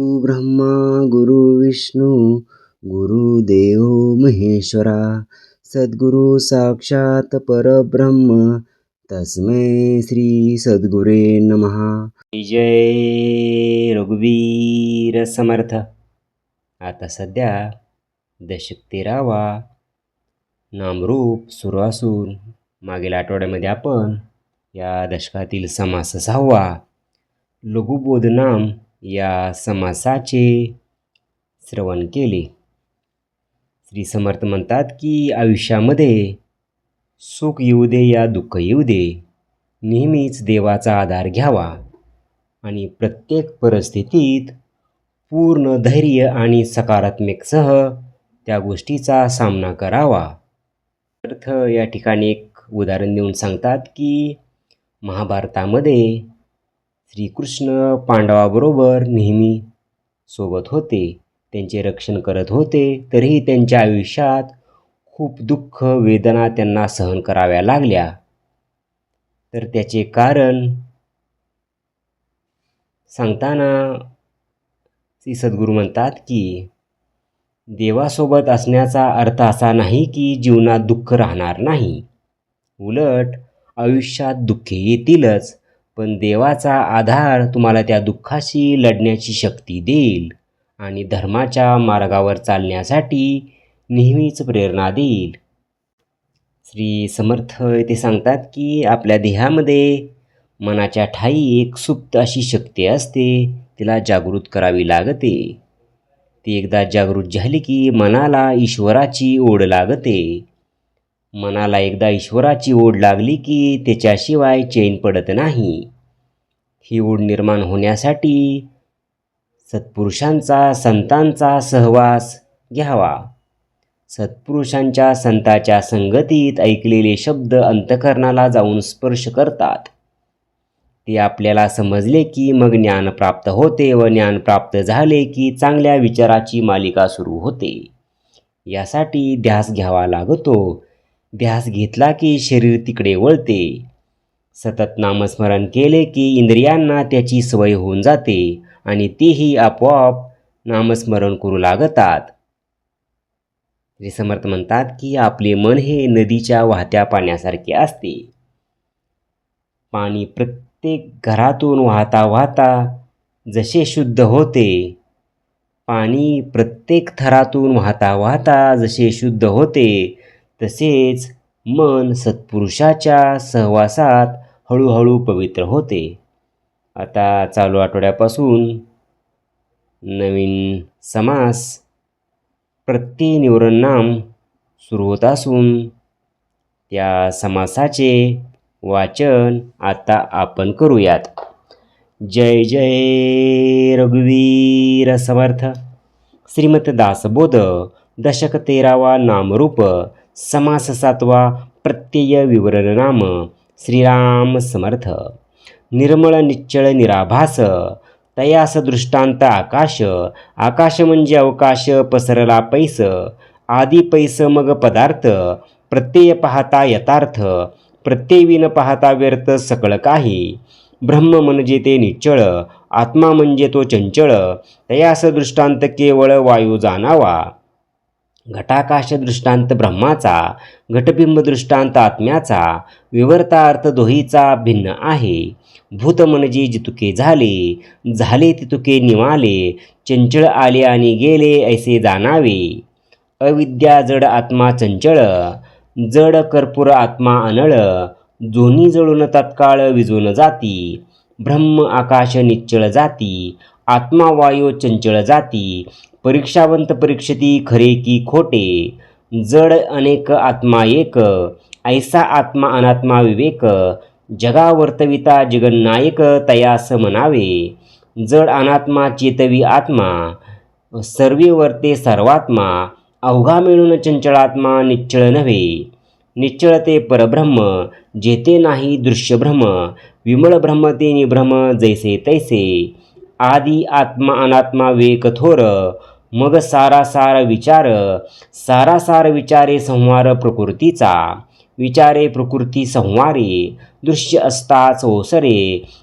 ब्रह्मा गुरुविष्णू गुरुदेव महेश्वरा सद्गुरु साक्षात परब्रह्म तस्मै श्री सद्गुरे नमहा जय रघुवीर समर्थ। आता सध्या दशक तेरावा नामरूप सुरू असून मागील आठवड्यामध्ये आपण या दशकातील समास सहावा लघुबोध नाम या समासाचे श्रवण केले. श्री समर्थ म्हणतात की आयुष्यामध्ये सुख येऊ दे या दुःख येऊ दे नेहमीच देवाचा आधार घ्यावा आणि प्रत्येक परिस्थितीत पूर्ण धैर्य आणि सकारात्मकसह त्या गोष्टीचा सामना करावा. अर्थ या ठिकाणी एक उदाहरण देऊन सांगतात की महाभारतामध्ये श्रीकृष्ण पांडवाबरोबर नेहमी सोबत होते त्यांचे रक्षण करत होते तरीही त्यांच्या आयुष्यात खूप दुःख वेदना त्यांना सहन कराव्या लागल्या. तर त्याचे कारण सांगताना श्री सद्गुरू म्हणतात की देवासोबत असण्याचा अर्थ असा नाही की जीवनात दुःख राहणार नाही. उलट आयुष्यात दुःखे येतीलच. पण देवाचा आधार तुम्हाला त्या दुःखाशी लढण्याची शक्ती देईल आणि धर्माच्या मार्गावर चालण्यासाठी नेहमीच प्रेरणा देईल. श्री समर्थ ते सांगतात की आपल्या देहामध्ये मनाच्या ठाई एक सुप्त अशी शक्ती असते तिला जागृत करावी लागते. ती एकदा जागृत झाली की मनाला ईश्वराची ओढ लागते. मनाला एकदा ईश्वराची ओढ लागली की त्याच्याशिवाय चैन पडत नाही. ही ओढ निर्माण होण्यासाठी सत्पुरुषांचा संतांचा सहवास घ्यावा. सत्पुरुषांच्या संताच्या संगतीत ऐकलेले शब्द अंतकरणाला जाऊन स्पर्श करतात. ते आपल्याला समजले की मग ज्ञान प्राप्त होते व ज्ञान प्राप्त झाले की चांगल्या विचाराची मालिका सुरू होते. यासाठी ध्यास घ्यावा लागतो. ध्यास घेतला की शरीर तिकडे वळते. सतत नामस्मरण केले की इंद्रियांना त्याची सवय होऊन जाते आणि तीही आपोआप नामस्मरण करू लागतात. श्री समर्थ म्हणतात की आपले मन हे नदीच्या वाहत्या पाण्यासारखे असते. पाणी प्रत्येक घरातून वाहता वाहता जसे शुद्ध होते पाणी प्रत्येक थरातून वाहता वाहता जसे शुद्ध होते तसेच मन सत्पुरुषाच्या सहवासात हळूहळू पवित्र होते. आता चालू आठवड्यापासून नवीन समास प्रत्ययनिवरण नाम सुरू होत असून त्या समासाचे वाचन आता आपण करूयात. जय जय रघुवीर समर्थ. श्रीमत दासबोध दशक तेरावा नामरूप समास सातवा प्रत्यय विवरण नाम श्रीराम समर्थ। निर्मळ निश्चळ निराभास तयास दृष्टांत आकाश आकाश म्हणजे अवकाश पसरला पैस आदी पैस मग पदार्थ प्रत्यय पाहता यथार्थ प्रत्ययविन पाहता व्यर्थ सकळ काही ब्रह्म म्हणजे ते निश्चळ आत्मा म्हणजे तो चंचळ तयास दृष्टांत केवळ वायू जाणावा। घटाकाश दृष्टांत ब्रह्माचा घटबिंब दृष्टांत आत्म्याचा विवर्ता अर्थ दोहीचा भिन्न आहे. भूत म्हणजे जितुके झाले झाले तितुके निवाले चंचळ आले आणि गेले ऐसे जाणावे. अविद्या जड आत्मा चंचळ जड कर्पूर आत्मा अनळ जोनी जळून तत्काळ विजून जाती. ब्रह्म आकाश निश्चळ जाती आत्मा वायू चंचळ जाती परीक्षावंत परीक्षती खरे की खोटे जड अनेक आत्मा एक ऐसा आत्मा अनात्मा विवेक जगा वर्तविता जगन्नायक तयास म्हणावे जड अनात्मा चेतवी आत्मा सर्वे वर्ते सर्वात्मा अवघा मिळून चंचळात्मा निश्चळ नव्हे निश्चळ ते परब्रह्म जेते नाही दृश्यभ्रम विमळ ब्रह्म निभ्रम जैसे तैसे। आदि आत्मा अनात्मा वेक थोर मग सारासार विचार सारासार विचारे संहार प्रकृतीचा। विचारे प्रकृती संवारे दृश्य असताच ओसरे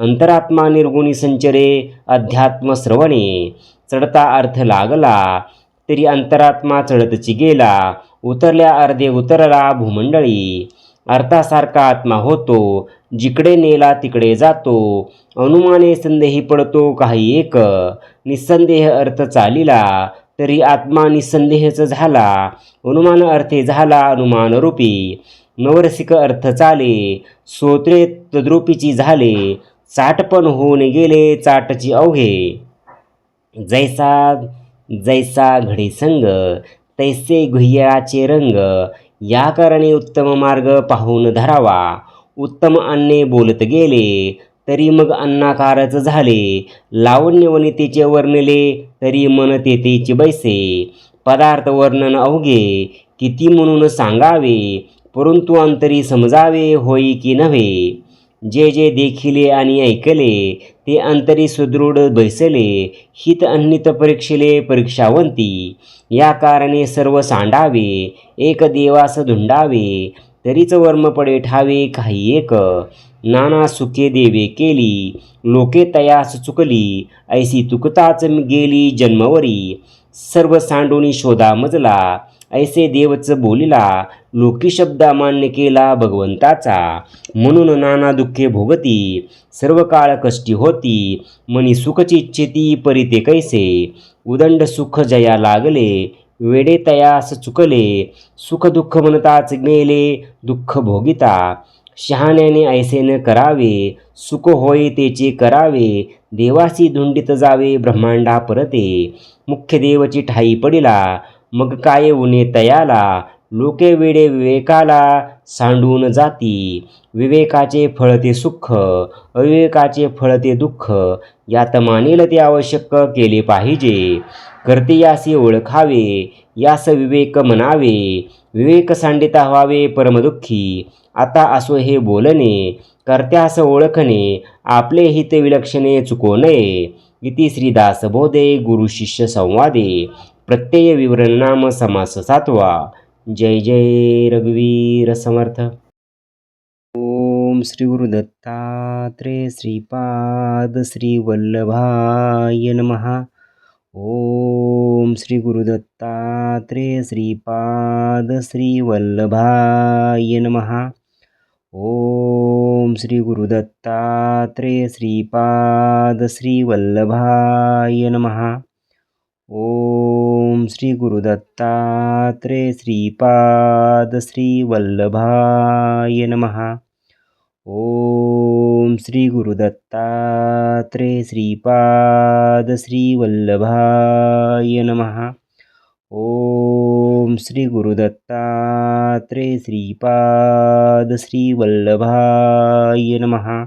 अंतरात्मा निर्गुणी संचरे अध्यात्म श्रवणे। चढता अर्थ लागला तरी अंतरात्मा चढतची गेला उतरल्या अर्धे उतरला भूमंडळी। अर्थासारखा आत्मा होतो जिकडे नेला तिकडे जातो. अनुमाने संदेही पडतो काही एक. निसंदेह अर्थ चालिला तरी आत्मा निसंदेहच झाला. अनुमान अर्थे झाला अनुमान रूपी. नवरसिक अर्थ चाले सोत्रे तद्रूपीची झाले. चाटपण होऊन गेले चाटची अवघे. जैसा जैसा घडी संग तैसे गुह्याचे रंग. याकारणे उत्तम मार्ग पाहून धरावा. उत्तम अन्ने बोलत गेले तरी मग अन्नाकारच झाले. लावण्यवनितेचे वर्णले तरी मन तेथेची बैसे. पदार्थ वर्णन अवघे किती म्हणून सांगावे? परंतु अंतरी समजावे होई की नव्हे? जे जे देखिले आणि ऐकले ते अंतरी सुदृढ बैसले हित अन्नित परीक्षिले परीक्षावंती. या कारणे सर्व सांडावे एक देवास धुंडावे तरीच वर्म पडे ठावे काही एक. नाना सुखे देवे केली लोके तयास चुकली ऐसी तुकताच गेली जन्मवरी. सर्व सांडोनी शोधा मजला ऐसे देवच बोलिला लोकी शब्द अमान्य केला भगवंताचा. म्हणून नाना दुःखे भोगती सर्व काळ कष्टी होती मनी सुखची इच्छिती परिते कैसे. उदंड सुख जया लागले वेडे तयास चुकले सुख दुःख म्हणताच गेले दुःख भोगिता. शहाण्याने ऐसे न करावे सुख होय तेचे करावे देवासी धुंडित जावे ब्रह्मांडा परते. मुख्य देवची ठाई पडिला मग काय उणे तयाला लोके वेडे विवेकाला सांडून जाती. विवेकाचे फळ ते सुख अविवेकाचे फळ ते दुःख. यात मानेल ते आवश्यक केले पाहिजे. करते यासे ओळखावे यास विवेक म्हणावे. विवेक सांडिता व्हावे परमदुःखी. आता असो हे बोलणे कर्त्यास ओळखणे आपले हित विलक्षणे चुको नये इति श्रीदासबोधे गुरुशिष्य गुरु संवादे. प्रत्यय विवरण नाम समास सातवा. जय जय रघुवीर समर्थ. ओम श्री गुरु दत्तात्रेय श्रीपाद श्री वल्लभाय नमहा ओम श्री गुरु दत्तात्रेय श्रीपाद श्री वल्लभाय नमहा ओम श्री गुरु दत्तात्रेय श्रीपाद श्री वल्लभाय नमहा ओम श्री गुरुदत्तात्रे श्रीपाद श्री वल्लभाय नमः। ओम श्री गुरुदत्तात्रे श्रीपाद श्री वल्लभाय नमः। ओम श्री गुरुदत्तात्रे श्रीपाद श्री वल्लभाय नमः।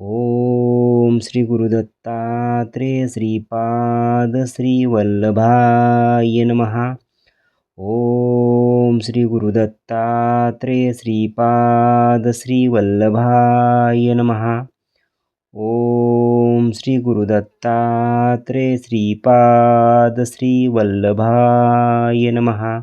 ओम श्री गुरुदत्तात्रेय श्रीपाद श्री वल्लभाय नमः। ओम श्री गुरुदत्तात्रेय श्रीपाद श्री वल्लभाय ओम श्री गुरुदत्तात्रेय श्रीपाद श्री वल्लभाय नमः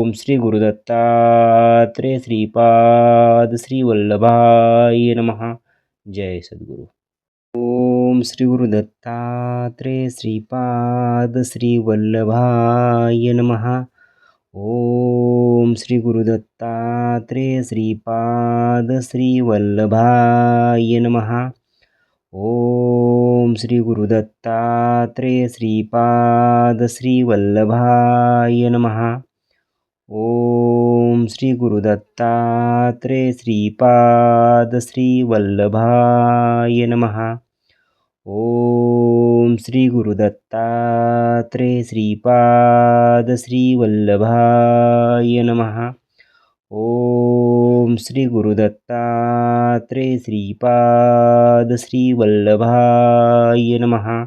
ओम श्री गुरुदत्तात्रे श्रीपाद श्री वल्लभाय नमः। जय सद्गुरु। ओम श्री गुरुदत्तात्रे श्रीपाद श्री वल्लभाय नमः। ओम श्री गुरुदत्तात्रे श्रीपाद श्री वल्लभाय ओम श्री गुरुदत्तात्रे श्रीपाद श्री वल्लभाय नमः। ओम श्री गुरुदत्तात्रे श्रीपाद श्री वल्लभाय नमः। ओम श्री गुरुदत्तात्रे श्रीपाद श्री वल्लभाय नमः। ओम श्री गुरुदत्तात्रे श्रीपाद श्री वल्लभाय नमः।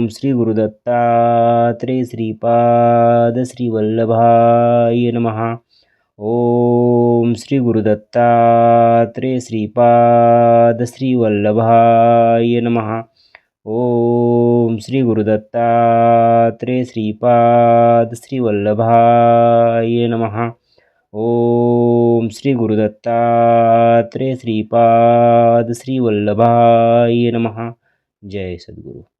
ओम श्री गुरुदत्तात्रे श्रीपाद श्रीवल्लभाय नमः। ओम श्री गुरुदत्तात्रे श्रीपाद श्रीवल्लभाय नमः। ओम श्री गुरुदत्तात्रे श्रीपाद श्रीवल्लभाय नमः। ओम श्री गुरुदत्तात्रे श्रीपाद श्रीवल्लभाय नमः। जय सद्गुरु।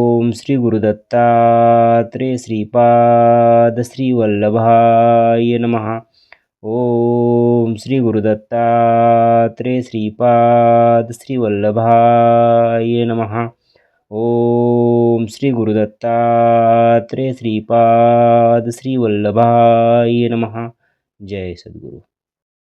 श्री श्रीगुरुदत्तात्रे श्रीपाद श्रीवल्लभाय नमः। ओम श्रीगुरुदत्तात्रे श्रीपाद श्रीवल्लभाय नमः। ओम श्रीगुरुदत्तात्रे श्रीपाद श्रीवल्लभाय नमः। जय सद्गुरु।